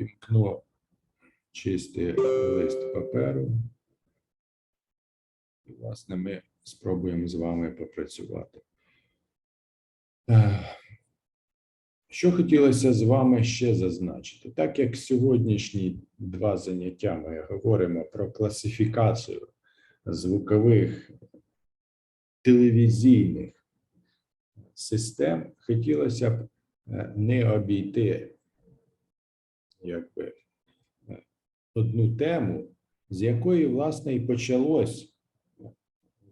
вімкну чистий лист паперу. І, власне, ми спробуємо з вами попрацювати. Е, Що хотілося з вами ще зазначити? Так як сьогоднішні два заняття ми говоримо про класифікацію звукових телевізійних систем, хотілося б е, не обійти якби, е, одну тему, з якої, власне, і почалось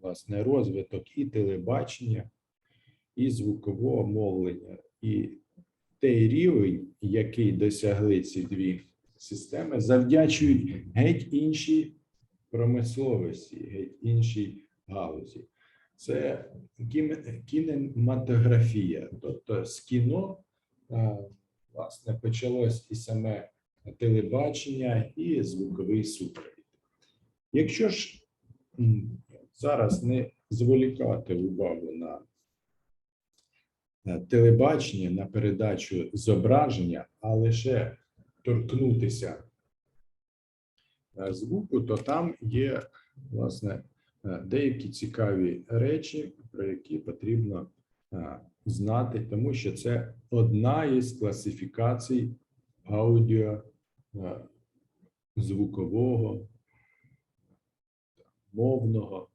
власне, розвиток і телебачення, і звукового мовлення, і той рівень, який досягли ці дві системи, завдячують геть іншій промисловості, геть іншій галузі. Це кінематографія. Тобто з кіно а, власне почалось і саме телебачення, і звуковий супровід. Якщо ж зараз не зволікати увагу на телебачення, на передачу зображення, а лише торкнутися е, звуку, то там є власне е, деякі цікаві речі, про які потрібно е, знати, тому що це одна із класифікацій аудіо е, звукового мовного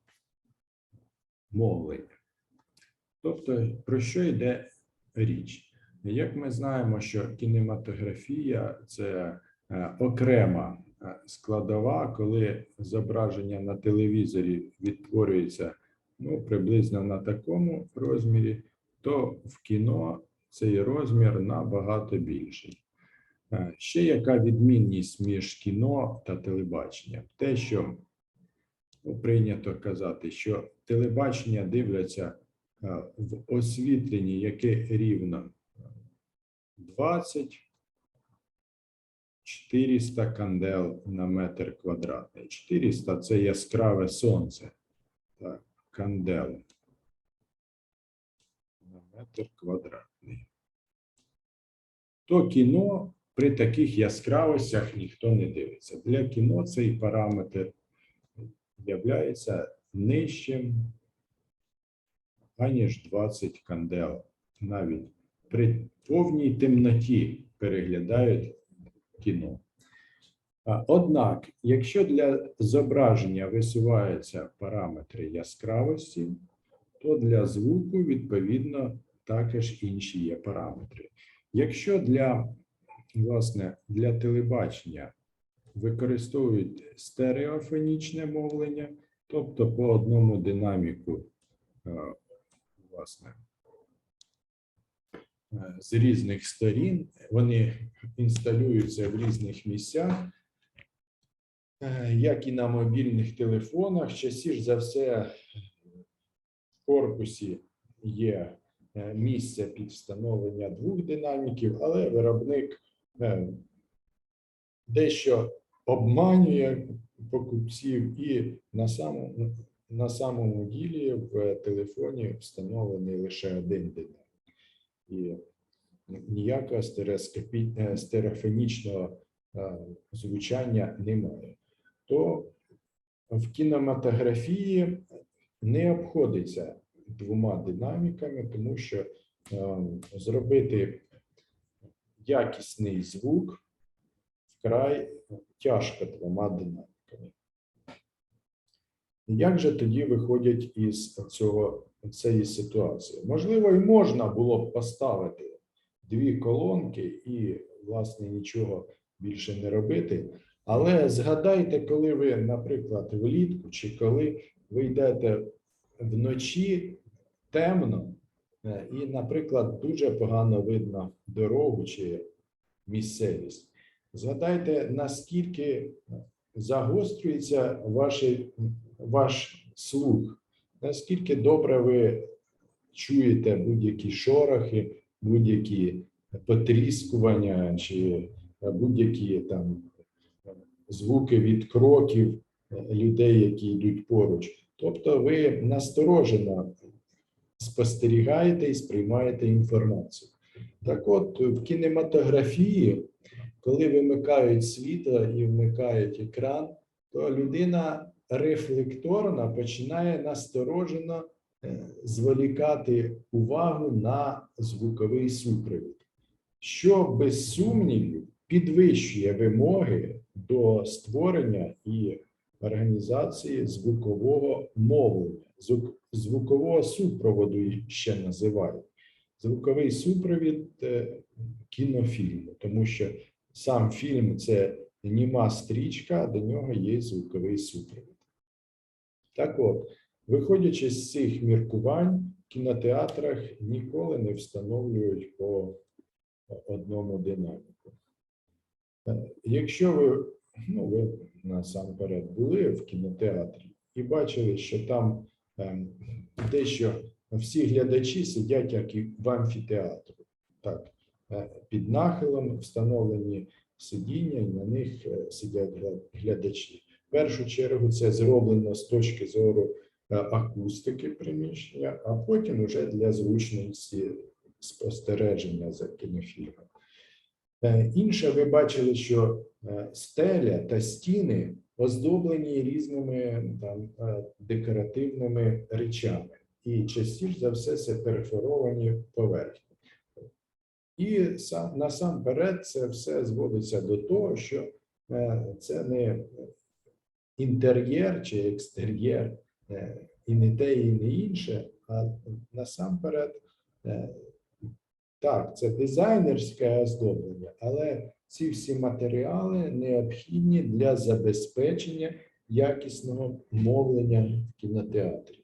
мовлення. Тобто, про що йде річ? Як ми знаємо, що кінематографія це е, окрема е, складова, коли зображення на телевізорі відтворюється ну, приблизно на такому розмірі, то в кіно цей розмір набагато більший. Е, Ще яка відмінність між кіно та телебаченням? Те, що прийнято казати, що телебачення дивляться е, в освітленні, яке рівно 20 400 кандел на метр квадратний. 400 – це яскраве сонце. Так, кандел метр квадратний. То кіно при таких яскравостях ніхто не дивиться. Для кіно цей параметр являється нижчим, аніж 20 кандел. Навіть при повній темноті переглядають кіно. Однак, якщо для зображення висуваються параметри яскравості, то для звуку, відповідно, також інші є параметри. Якщо для, власне, для телебачення використовують стереофонічне мовлення, тобто по одному динаміку, е, власне, е, з різних сторін, вони інсталюються в різних місцях, е, як і на мобільних телефонах. Частіше за все в корпусі є е, місце під встановлення двох динаміків, але виробник е, дещо обманює покупців і на самому, на самому ділі в телефоні встановлений лише один динамік. І ніякого е, стереофонічного звучання немає. То в кінематографії не обходиться двома динаміками, тому що е, зробити якісний звук вкрай тяжко двома динаміками. Як же тоді виходять із цього, цієї ситуації? Можливо, і можна було б поставити дві колонки і, власне, нічого більше не робити. Але згадайте, коли ви, наприклад, влітку чи коли ви йдете вночі темно, е, і, наприклад, дуже погано видно дорогу чи місцевість. Згадайте, наскільки загострюється ваш, ваш слух, наскільки добре ви чуєте будь-які шорохи, будь-які потріскування чи будь-які там звуки від кроків людей, які йдуть поруч. Тобто ви насторожено спостерігаєте і сприймаєте інформацію. Так от, в кінематографії коли вимикають світло і вмикають екран, то людина рефлекторно починає насторожено е, зволікати увагу на звуковий супровід, що без сумнівів підвищує вимоги до створення і організації звукового мовлення, звук- звукового супроводу ще називають. Звуковий супровід е, кінофільму, тому що сам фільм це німа стрічка, до нього є звуковий супровід. Так от, виходячи з цих міркувань, в кінотеатрах ніколи не встановлюють по одному динаміку. Е, Якщо ви, ну, ви насамперед були в кінотеатрі і бачили, що там ем, дещо всі глядачі сидять як і в амфітеатрі, так, е, під нахилом встановлені сидіння, і на них е, сидять глядачі. В першу чергу це зроблено з точки зору е, акустики приміщення, а потім уже для зручності спостереження за кінофільмом. Е, Інше, ви бачили, що е, стеля та стіни оздоблені різними там е, декоративними речами, і частіше за все це перфоровані поверхні. І насамперед це все зводиться до того, що це не інтер'єр чи екстер'єр, і не те, і не інше, а насамперед так, це дизайнерське оздоблення, але ці всі матеріали необхідні для забезпечення якісного мовлення в кінотеатрі.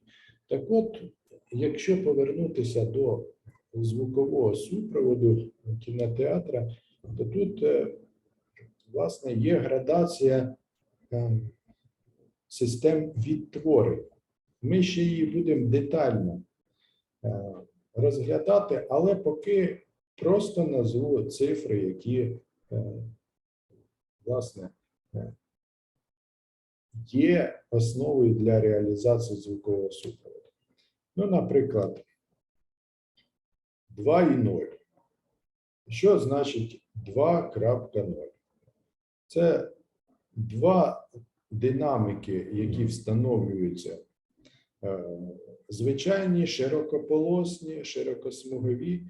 Так от, якщо повернутися до звукового супроводу кінотеатра, то тут, е, власне, є градація е, систем відтворення. Ми ще її будемо детально е, розглядати, але поки просто назву цифри, які е, власне е, є основою для реалізації звукового супроводу. Ну, наприклад, 2 і 0. Що значить 2.0? Це два динамики, які встановлюються звичайні, широкополосні, широкосмугові.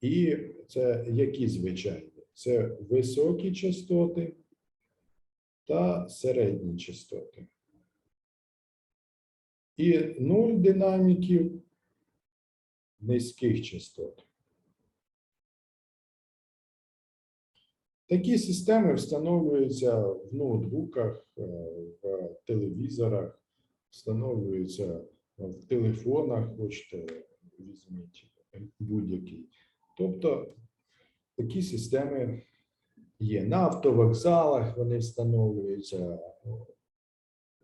І це які звичайні? Це високі частоти та середні частоти. І нуль динаміків низьких частот. Такі системи встановлюються в ноутбуках, е, в телевізорах, встановлюються в телефонах, хочете візьміть будь-який. Тобто такі системи є. На автовокзалах вони встановлюються,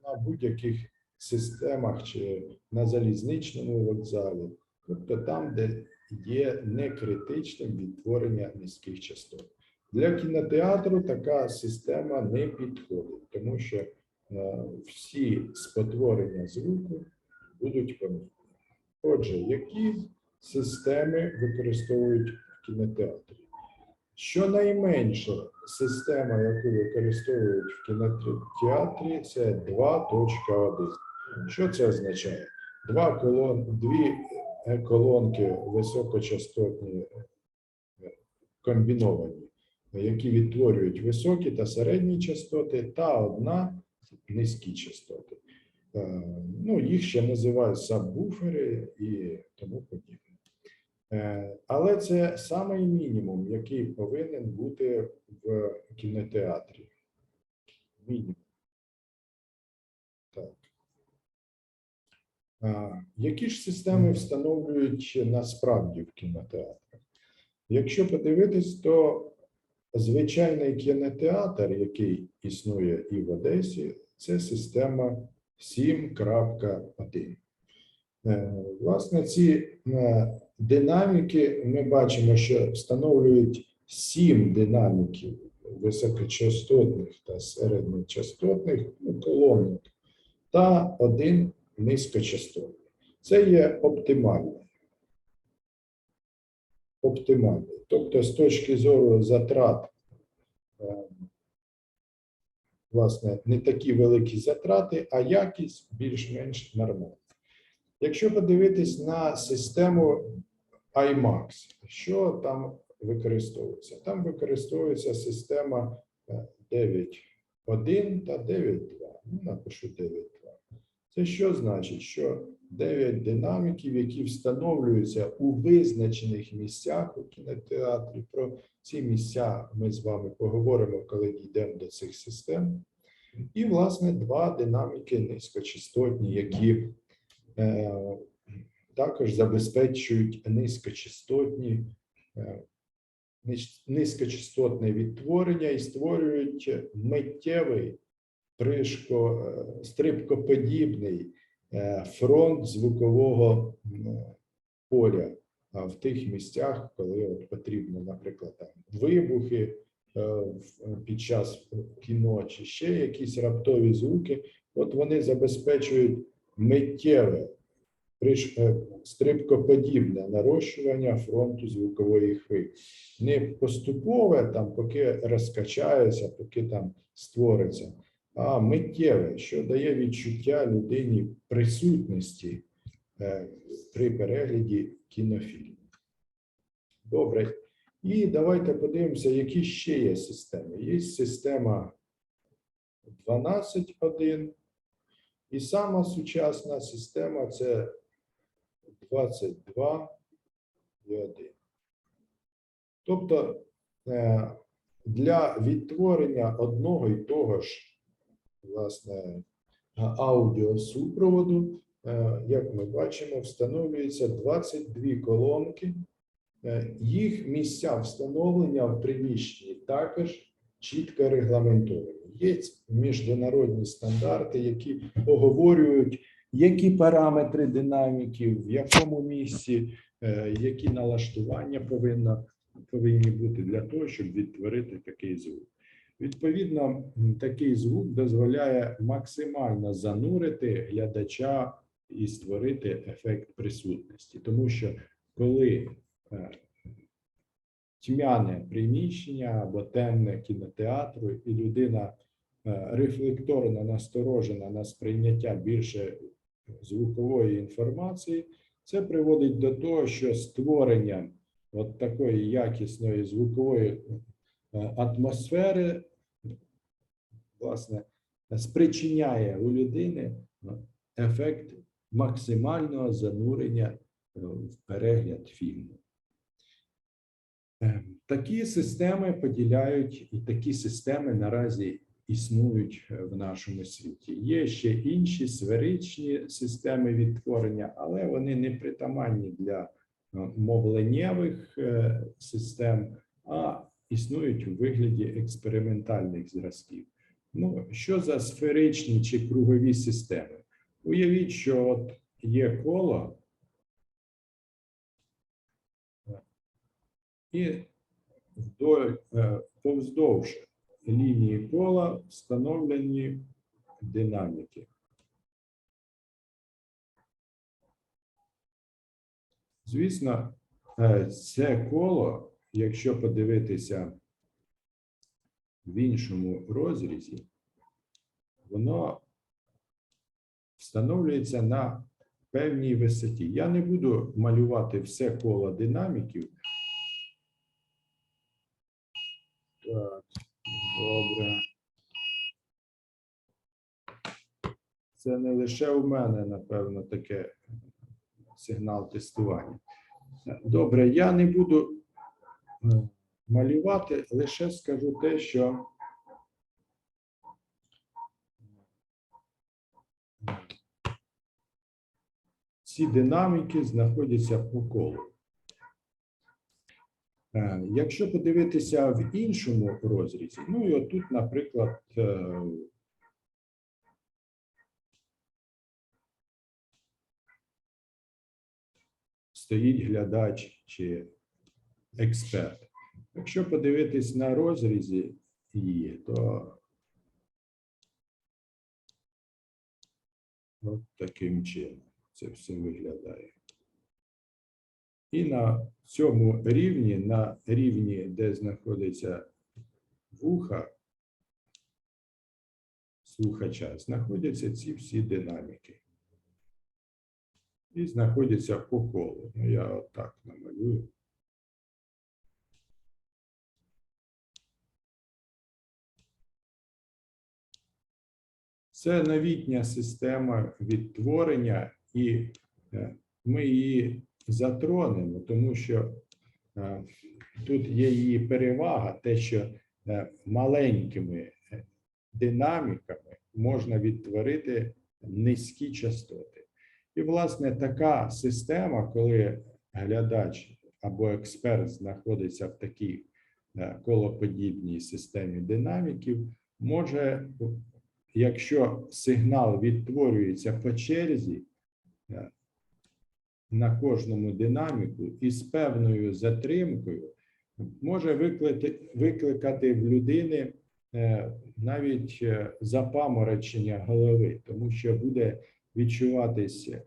на будь-яких системах чи на залізничному вокзалі, тобто там, де є некритичним відтворення низьких частот. Для кінотеатру така система не підходить, тому що всі спотворення звуку будуть помітні. Отже, які системи використовують в кінотеатрі? Щонайменша система, яку використовують в кінотеатрі, це 2.1. Що це означає? Два колон, дві е, колонки високочастотні е, комбіновані, які відтворюють високі та середні частоти, та одна низькі частоти. Е, Ну, їх ще називають сабвуфери і тому подібне. Е, Але це самий мінімум, який повинен бути в кінотеатрі. Мінімум. Так. Які ж системи встановлюють насправді в кінотеатрах? Якщо подивитись, то звичайний кінотеатр, який існує і в Одесі, це система 7.1. Е, Власне, ці е, динаміки ми бачимо, що встановлюють 7 динаміків високочастотних та середньочастотних ну, колонок та один низькочастотний. Це є оптимальний. Оптимальний. Тобто, з точки зору затрат е, власне, не такі великі затрати, а якість більш-менш нормальна. Якщо подивитись на систему IMAX, що там використовується? Там використовується система е, 9.1 та 9.2. Ну, напишу 9.2. Це що значить? Що 9 динаміків, які встановлюються у визначених місцях у кінотеатрі. Про ці місця ми з вами поговоримо, коли дійдемо до цих систем. І, власне, два динаміки низькочастотні, які е, також забезпечують низькочастотні, е, низькочастотне відтворення і створюють миттєвий е, стрибкоподібний фронт звукового поля в тих місцях, коли от потрібно, наприклад, там вибухи е, під час кіно чи ще якісь раптові звуки, от вони забезпечують миттєве е, стрибкоподібне нарощування фронту звукової хвилі. Не поступове, там, поки розкачається, поки там створиться, а миттєве, що дає відчуття людині присутності е, при перегляді кінофільму. Добре. І давайте подивимося, які ще є системи. Є система 12.1, і сама сучасна система це 22 і 1. Тобто е, для відтворення одного і того ж власне аудіосупроводу, е, як ми бачимо, встановлюється 22 колонки. Е, Їх місця встановлення в приміщенні також чітко регламентовані. Є міжнародні стандарти, які оговорюють, які параметри динаміків, в якому місці, е, які налаштування повинно, повинні бути для того, щоб відтворити такий звук. Відповідно, такий звук дозволяє максимально занурити глядача і створити ефект присутності, тому що коли е, тьмяне приміщення або темне кінотеатру, і людина е, рефлекторно насторожена на сприйняття більше звукової інформації, це приводить до того, що створення от такої якісної звукової е, атмосфери, власне, спричиняє у людини е, ефект максимального занурення е, в перегляд фільму. Е, Такі системи поділяють, і такі системи наразі існують е, в нашому світі. Є ще інші сферичні системи відтворення, але вони не притаманні для мовленнєвих систем, а існують у вигляді експериментальних зразків. Ну, що за сферичні чи кругові системи? Уявіть, що от є коло, і вдоль, е, повздовж лінії кола встановлені динаміки. Звісно, е, це коло, якщо подивитися в іншому розрізі, воно встановлюється на певній висоті. Я не буду малювати все коло динаміків. Так, добре. Це не лише у мене, напевно, таке сигнал тестування. Добре, я не буду е, малювати, лише скажу те, що ці динаміки знаходяться по колу. Е, Якщо подивитися в іншому розрізі, ну і отут, наприклад, е, стоїть глядач чи експерт. Якщо подивитись на розрізі її, то от таким чином це все виглядає. І на цьому рівні, на рівні, де знаходиться вуха слухача знаходяться ці всі динаміки. І знаходяться по колу. Ну, я отак намалюю. Це новітня система відтворення, і е, ми її затронемо, тому що е, тут є її перевага, те, що е, маленькими динаміками можна відтворити низькі частоти. І, власне, така система, коли глядач або експерт знаходиться в такій колоподібній системі динаміків, може, якщо сигнал відтворюється по черзі е, на кожному динаміку і з певною затримкою, може викликати, в людини е, навіть е, запаморочення голови, тому що буде відчуватися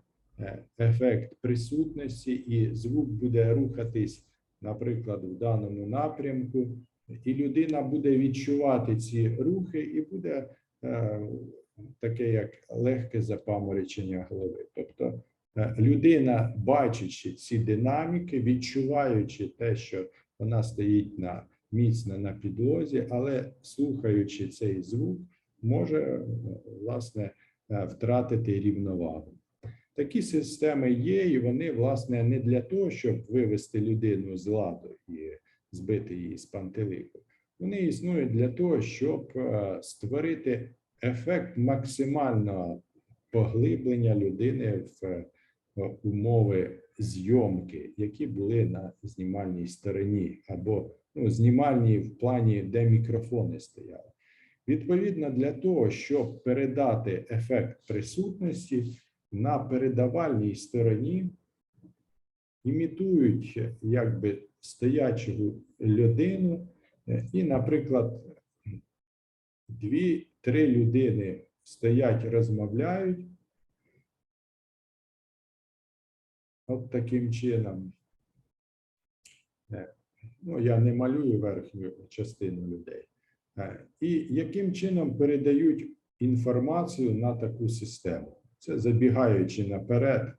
ефект присутності, і звук буде рухатись, наприклад, в даному напрямку, і людина буде відчувати ці рухи, і буде таке як легке запаморочення голови. Тобто е, людина, бачачи ці динаміки, відчуваючи те, що вона стоїть на міцно на підлозі, але слухаючи цей звук, може е, власне е, втратити рівновагу. Такі системи є, і вони, власне, не для того, щоб вивести людину з ладу і збити її з пантелику. Вони існують для того, щоб е, створити ефект максимального поглиблення людини в е, умови зйомки, які були на знімальній стороні, або ну, знімальній в плані, де мікрофони стояли. Відповідно, для того, щоб передати ефект присутності на передавальній стороні, імітують якби стоячу людину, і, наприклад, дві-три людини стоять, розмовляють. От таким чином. Е, Ну, я не малюю верхню частину людей. Е, І яким чином передають інформацію на таку систему? Це забігаючи наперед,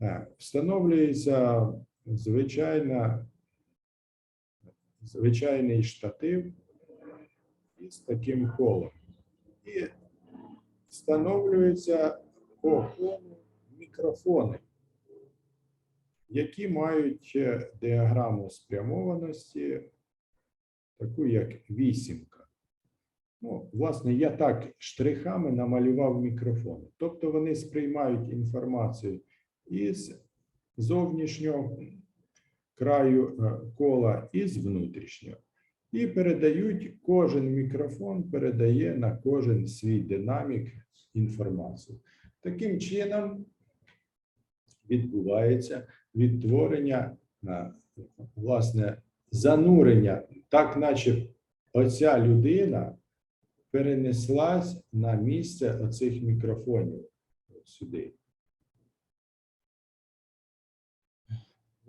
е, встановлюється звичайна, звичайний штатив із таким колом. І встановлюються по колу мікрофони які мають е, діаграму спрямованості, таку як вісімка. Ну, власне, я так штрихами намалював мікрофони. Тобто вони сприймають інформацію із зовнішнього краю е, кола і з внутрішнього. І передають, кожен мікрофон передає на кожен свій динамік інформацію. Таким чином відбувається відтворення, е, власне, занурення, так наче оця людина перенеслась на місце оцих мікрофонів сюди.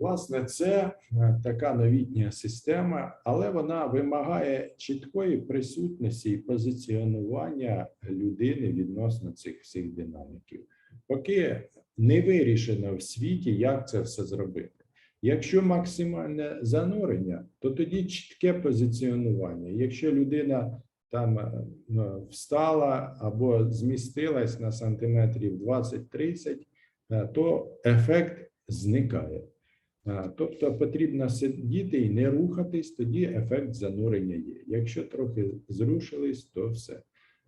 Власне, це е, така новітня система, але вона вимагає чіткої присутності і позиціонування людини відносно цих всіх динаміків. Поки не вирішено в світі, як це все зробити. Якщо максимальне занурення, то тоді чітке позиціонування. Якщо людина там е, ну, встала або змістилась на сантиметрів 20-30, е, то ефект зникає. Тобто потрібно сидіти і не рухатись, тоді ефект занурення є. Якщо трохи зрушились, то все.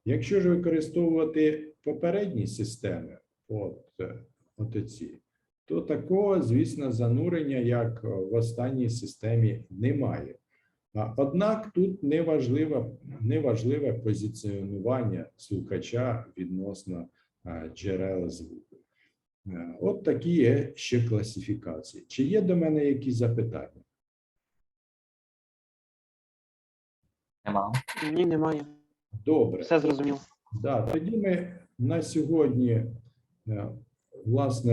Якщо ж використовувати попередні системи, от, е, от оці, то такого, звісно, занурення, як в останній системі, немає. Однак тут неважливе, неважливе позиціонування слухача відносно джерел звуку. Е, От такі є ще класифікації. Чи є до мене якісь запитання? Нема. Ні, немає. Добре. Все зрозумів. Да, тоді ми на сьогодні, е, власне,